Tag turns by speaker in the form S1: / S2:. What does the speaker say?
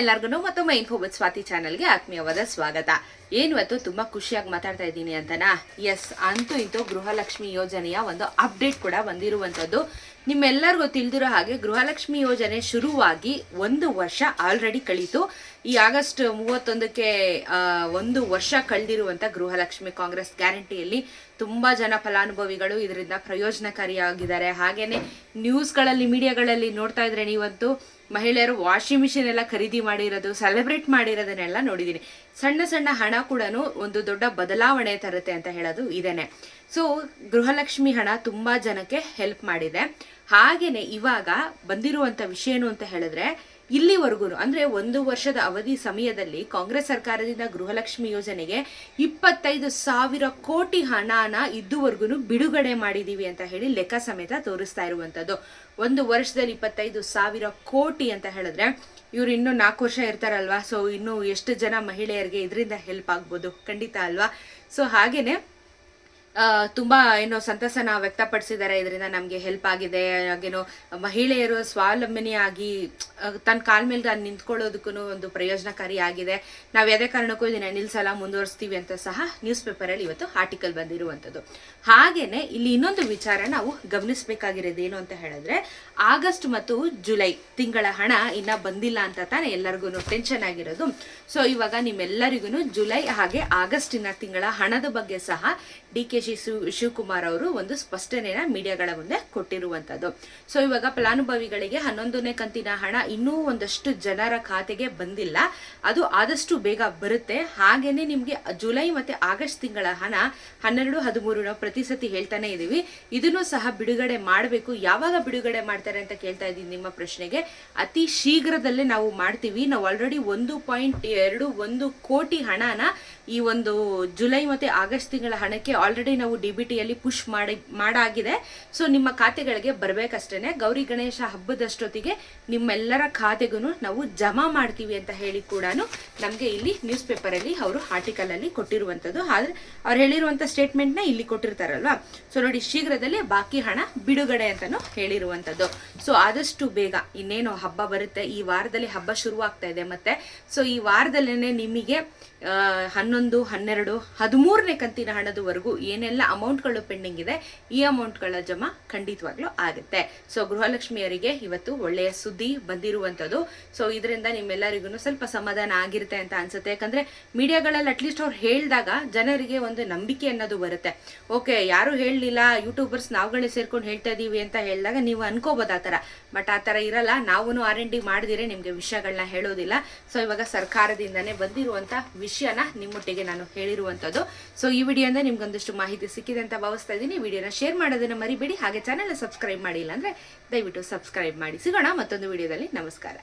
S1: ಎಲ್ಲರಿಗೂ ಮತ್ತೊಮ್ಮೆ info with Swati ಚಾನಲ್ಗೆ ಆತ್ಮೀಯವಾದ ಸ್ವಾಗತ. ಏನು ತುಂಬಾ ಖುಷಿಯಾಗಿ ಮಾತಾಡ್ತಾ ಇದ್ದೀನಿ ಅಂತನಾ? ಎಸ್ ಅಂತೂ ಇಂತೂ ಗೃಹಲಕ್ಷ್ಮಿ ಯೋಜನೆಯ ಒಂದು ಅಪ್ಡೇಟ್ ಕೂಡ ಬಂದಿರುವಂಥದ್ದು. ನಿಮ್ಮೆಲ್ಲರಿಗೂ ತಿಳಿದಿರೋ ಹಾಗೆ ಗೃಹಲಕ್ಷ್ಮಿ ಯೋಜನೆ ಶುರುವಾಗಿ ಒಂದು ವರ್ಷ ಆಲ್ರೆಡಿ ಕಳೀತು. ಈ ಆಗಸ್ಟ್ ಮೂವತ್ತೊಂದಕ್ಕೆ ಒಂದು ವರ್ಷ ಕಳೆದಿರುವಂಥ ಗೃಹಲಕ್ಷ್ಮಿ ಕಾಂಗ್ರೆಸ್ ಗ್ಯಾರಂಟಿಯಲ್ಲಿ ತುಂಬಾ ಜನ ಫಲಾನುಭವಿಗಳು ಇದರಿಂದ ಪ್ರಯೋಜನಕಾರಿಯಾಗಿದ್ದಾರೆ. ಹಾಗೇನೆ ನ್ಯೂಸ್ಗಳಲ್ಲಿ, ಮೀಡಿಯಾಗಳಲ್ಲಿ ನೋಡ್ತಾ ಇದ್ರೆ ನೀವಂತೂ ಮಹಿಳೆಯರು ವಾಷಿಂಗ್ ಮಿಷಿನ್ ಎಲ್ಲ ಖರೀದಿ ಮಾಡಿರೋದು ಸೆಲೆಬ್ರೇಟ್ ಮಾಡಿರೋದನ್ನೆಲ್ಲ ನೋಡಿದ್ದೀನಿ ಸಣ್ಣ ಸಣ್ಣ ಹಣ ಕೂಡ ಒಂದು ದೊಡ್ಡ ಬದಲಾವಣೆ ತರುತ್ತೆ ಅಂತ ಹೇಳೋದು ಇದೇನೆ. ಸೊ ಗೃಹಲಕ್ಷ್ಮಿ ಹಣ ತುಂಬಾ ಜನಕ್ಕೆ ಹೆಲ್ಪ್ ಮಾಡಿದೆ. ಹಾಗೇನೆ ಇವಾಗ ಬಂದಿರುವಂತ ವಿಷಯನು ಅಂತ ಹೇಳಿದ್ರೆ ಇಲ್ಲಿವರೆಗೂ ಅಂದ್ರೆ ಒಂದು ವರ್ಷದ ಅವಧಿ ಸಮಯದಲ್ಲಿ ಕಾಂಗ್ರೆಸ್ ಸರ್ಕಾರದಿಂದ ಗೃಹಲಕ್ಷ್ಮಿ ಯೋಜನೆಗೆ ಇಪ್ಪತ್ತೈದು ಸಾವಿರ ಕೋಟಿ ಹಣನ ಇದುವರೆಗೂ ಬಿಡುಗಡೆ ಮಾಡಿದೀವಿ ಅಂತ ಹೇಳಿ ಲೆಕ್ಕ ಸಮೇತ ತೋರಿಸ್ತಾ ಇರುವಂತದ್ದು. ಒಂದು ವರ್ಷದಲ್ಲಿ ಇಪ್ಪತ್ತೈದು ಸಾವಿರ ಕೋಟಿ ಅಂತ ಹೇಳಿದ್ರೆ ಇವ್ರು ಇನ್ನೂ ನಾಲ್ಕು ವರ್ಷ ಇರ್ತಾರಲ್ವಾ? ಸೊ ಇನ್ನು ಎಷ್ಟು ಜನ ಮಹಿಳೆಯರಿಗೆ ಇದರಿಂದ ಹೆಲ್ಪ್ ಆಗ್ಬೋದು? ಖಂಡಿತ ಅಲ್ವಾ? ಸೊ ಹಾಗೇನೆ ತುಂಬಾ ಏನೋ ಸಂತಸನ ವ್ಯಕ್ತಪಡಿಸಿದ್ದಾರೆ. ಇದರಿಂದ ನಮಗೆ ಹೆಲ್ಪ್ ಆಗಿದೆ. ಹಾಗೇನೋ ಮಹಿಳೆಯರು ಸ್ವಾವಲಂಬನೆಯಾಗಿ ತನ್ನ ಕಾಲ ಮೇಲೆ ತಾನು ನಿಂತ್ಕೊಳ್ಳೋದಕ್ಕೂ ಒಂದು ಪ್ರಯೋಜನಕಾರಿ ಆಗಿದೆ. ನಾವು ಯಾವುದೇ ಕಾರಣಕ್ಕೂ ಇದನ್ನ ನಿಲ್ಸಲ್ಲ ಮುಂದುವರಿಸ್ತೀವಿ ಅಂತ ಸಹ ನ್ಯೂಸ್ ಪೇಪರಲ್ಲಿ ಇವತ್ತು ಆರ್ಟಿಕಲ್ ಬಂದಿರುವಂಥದ್ದು. ಹಾಗೇನೆ ಇಲ್ಲಿ ಇನ್ನೊಂದು ವಿಚಾರ ನಾವು ಗಮನಿಸಬೇಕಾಗಿರೋದು ಏನು ಅಂತ ಹೇಳಿದ್ರೆ, ಆಗಸ್ಟ್ ಮತ್ತು ಜುಲೈ ತಿಂಗಳ ಹಣ ಇನ್ನ ಬಂದಿಲ್ಲ ಅಂತ ತಾನೇ ಎಲ್ಲರಿಗೂ ಟೆನ್ಷನ್ ಆಗಿರೋದು. ಸೊ, ಇವಾಗ ನಿಮ್ಮೆಲ್ಲರಿಗೂ ಜುಲೈ ಹಾಗೆ ಆಗಸ್ಟಿನ ತಿಂಗಳ ಹಣದ ಬಗ್ಗೆ ಸಹ ಡಿ ಕೆ ಶಿ ಶಿವಕುಮಾರ್ ಅವರು ಒಂದು ಸ್ಪಷ್ಟನೆಯ ಮೀಡಿಯಾಗಳ ಮುಂದೆ ಕೊಟ್ಟಿರುವಂತದ್ದು ಸೊ, ಇವಾಗ ಫಲಾನುಭವಿಗಳಿಗೆ ಹನ್ನೊಂದನೇ ಕಂತಿನ ಹಣ ಇನ್ನೂ ಒಂದಷ್ಟು ಜನರ ಖಾತೆಗೆ ಬಂದಿಲ್ಲ. ಅದು ಆದಷ್ಟು ಬೇಗ ಬರುತ್ತೆ. ಹಾಗೇನೆ ನಿಮ್ಗೆ ಜುಲೈ ಮತ್ತೆ ಆಗಸ್ಟ್ ತಿಂಗಳ ಹಣ, ಹನ್ನೆರಡು, ಹದಿಮೂರು ನಾವು ಪ್ರತಿ ಸತಿ ಹೇಳ್ತಾನೆ ಇದೀವಿ. ಇದನ್ನು ಸಹ ಬಿಡುಗಡೆ ಮಾಡಬೇಕು. ಯಾವಾಗ ಬಿಡುಗಡೆ ಮಾಡ್ತಾರೆ ಅಂತ ಕೇಳ್ತಾ ಇದ್ದೀನಿ ನಿಮ್ಮ ಪ್ರಶ್ನೆಗೆ. ಅತಿ ಶೀಘ್ರದಲ್ಲೇ ನಾವು ಮಾಡ್ತೀವಿ. ನಾವು ಆಲ್ರೆಡಿ ಒಂದು ಪಾಯಿಂಟ್ ಎರಡು ಒಂದು ಕೋಟಿ ಹಣನ ಈ ಒಂದು ಜುಲೈ ಮತ್ತೆ ಆಗಸ್ಟ್ ತಿಂಗಳ ಹಣಕ್ಕೆ ಆಲ್ರೆಡಿ ನಾವು ಡಿ ಬಿ ಟಿಯಲ್ಲಿ ಪುಷ್ ಮಾಡಿ, ಮಾಡಾಗಿದೆ. ಸೊ ನಿಮ್ಮ ಖಾತೆಗಳಿಗೆ ಬರ್ಬೇಕಷ್ಟೇನೆ. ಗೌರಿ ಗಣೇಶ ಹಬ್ಬದಷ್ಟೊತ್ತಿಗೆ ನಿಮ್ಮೆಲ್ಲರ ಖಾತೆಗೂ ನಾವು ಜಮಾ ಮಾಡ್ತೀವಿ ಅಂತ ಹೇಳಿ ಕೂಡ ನಮಗೆ ಇಲ್ಲಿ ನ್ಯೂಸ್ ಪೇಪರಲ್ಲಿ ಅವರು ಆರ್ಟಿಕಲ್ ಅಲ್ಲಿ ಕೊಟ್ಟಿರುವಂಥದ್ದು. ಆದ್ರೆ ಅವ್ರು ಹೇಳಿರುವಂಥ ಸ್ಟೇಟ್ಮೆಂಟ್ನ ಇಲ್ಲಿ ಕೊಟ್ಟಿರ್ತಾರಲ್ವಾ? ಸೊ ನೋಡಿ, ಶೀಘ್ರದಲ್ಲೇ ಬಾಕಿ ಹಣ ಬಿಡುಗಡೆ ಅಂತಾನು ಹೇಳಿರುವಂಥದ್ದು. ಸೊ ಆದಷ್ಟು ಬೇಗ ಇನ್ನೇನು ಹಬ್ಬ ಬರುತ್ತೆ, ಈ ವಾರದಲ್ಲಿ ಹಬ್ಬ ಶುರುವಾಗ್ತಾ ಇದೆ ಮತ್ತೆ. ಸೊ ಈ ವಾರದಲ್ಲೇನೆ ನಿಮಗೆ ಹನ್ನೊಂದು, ಹನ್ನೆರಡು, ಹದಿಮೂರನೇ ಕಂತಿನ ಹಣದವರೆಗೂ ಏನೆಲ್ಲ ಅಮೌಂಟ್ಗಳು ಪೆಂಡಿಂಗ್ ಇದೆ, ಈ ಅಮೌಂಟ್ಗಳ ಜಮಾ ಖಂಡಿತವಾಗ್ಲೂ ಆಗುತ್ತೆ. ಸೊ ಗೃಹಲಕ್ಷ್ಮಿಯರಿಗೆ ಇವತ್ತು ಒಳ್ಳೆಯ ಸುದ್ದಿ ಬಂದಿರುವಂಥದ್ದು ಸೊ ಇದರಿಂದ ನಿಮ್ಮೆಲ್ಲರಿಗೂ ಸ್ವಲ್ಪ ಸಮಾಧಾನ ಆಗಿರುತ್ತೆ ಅಂತ ಅನ್ಸುತ್ತೆ. ಯಾಕಂದ್ರೆ ಮೀಡಿಯಾಗಳಲ್ಲಿ ಅಟ್ಲೀಸ್ಟ್ ಅವ್ರು ಹೇಳಿದಾಗ ಜನರಿಗೆ ಒಂದು ನಂಬಿಕೆ ಅನ್ನೋದು ಬರುತ್ತೆ. ಓಕೆ ಯಾರು ಹೇಳಲಿಲ್ಲ ಯೂಟ್ಯೂಬರ್ಸ್ ನಾವುಗಳೇ ಸೇರ್ಕೊಂಡು ಹೇಳ್ತಾ ಇದೀವಿ ಅಂತ ಹೇಳಿದಾಗ ನೀವು ಅನ್ಕೋಬೋದು ಆ ಥರ. ಬಟ್ ಆ ಥರ ಇರಲ್ಲ ನಾವು ಆರ್ ಎನ್ ಡಿ ಮಾಡಿದಿರೆ ನಿಮಗೆ ವಿಷಯಗಳನ್ನ ಹೇಳೋದಿಲ್ಲ. ಸೊ ಇವಾಗ ಸರ್ಕಾರದಿಂದನೇ ಬಂದಿರುವಂಥ ವಿಷಯನ ನಿಮ್ಮೊಟ್ಟಿಗೆ ನಾನು ಹೇಳಿರುವಂಥದ್ದು. ಸೊ ಈ ವಿಡಿಯೋಯಿಂದ ನಿಮ್ಗೊಂದಿಷ್ಟು ಮಾಹಿತಿ ಸಿಕ್ಕಿದೆ ಅಂತ ಭಾವಿಸ್ತಾ ಇದ್ದೀನಿ. ವಿಡಿಯೋನ ಶೇರ್ ಮಾಡೋದನ್ನ ಮರಿಬೇಡಿ. ಹಾಗೆ ಚಾನೆಲ್ನ ಸಬ್ಸ್ಕ್ರೈಬ್ ಮಾಡಿಲ್ಲ ಅಂದ್ರೆ ದಯವಿಟ್ಟು ಸಬ್ಸ್ಕ್ರೈಬ್ ಮಾಡಿ. ಸಿಗೋಣ ಮತ್ತೊಂದು ವಿಡಿಯೋದಲ್ಲಿ. ನಮಸ್ಕಾರ